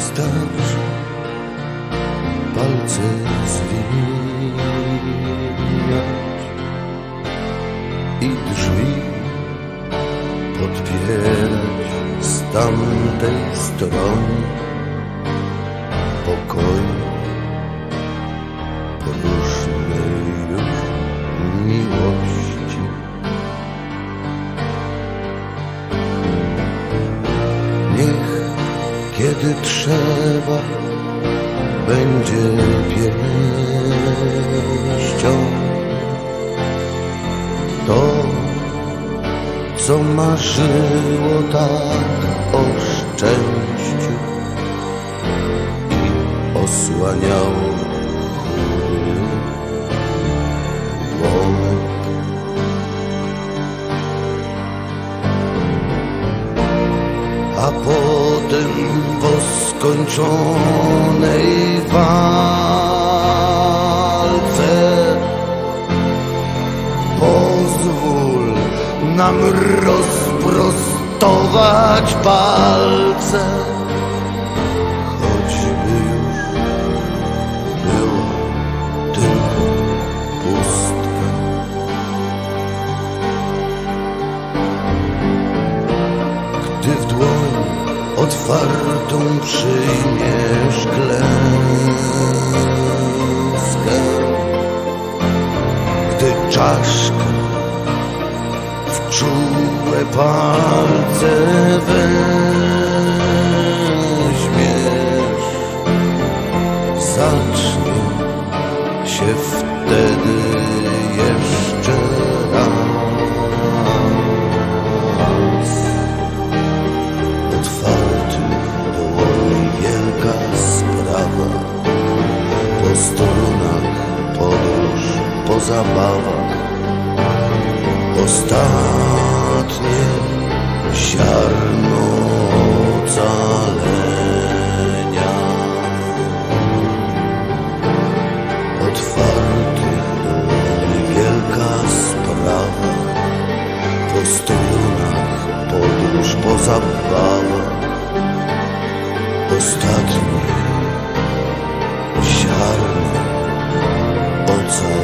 starczy palce zwijać i drzwi podpierać z tamtej strony kiedy trzeba będzie pięścią to, co marzyło tak a potem po skończonej walce pozwól nam rozprostować palce, otwartą przyjmiesz klęskę. Gdy czaszkę w czułe palce weźmiesz Zacznie zabawa Ostatnie ziarno ocalenia. Otwarty wielka sprawa. Po strunach podróż, po zabawach. Ostatnie ziarno ocalenia.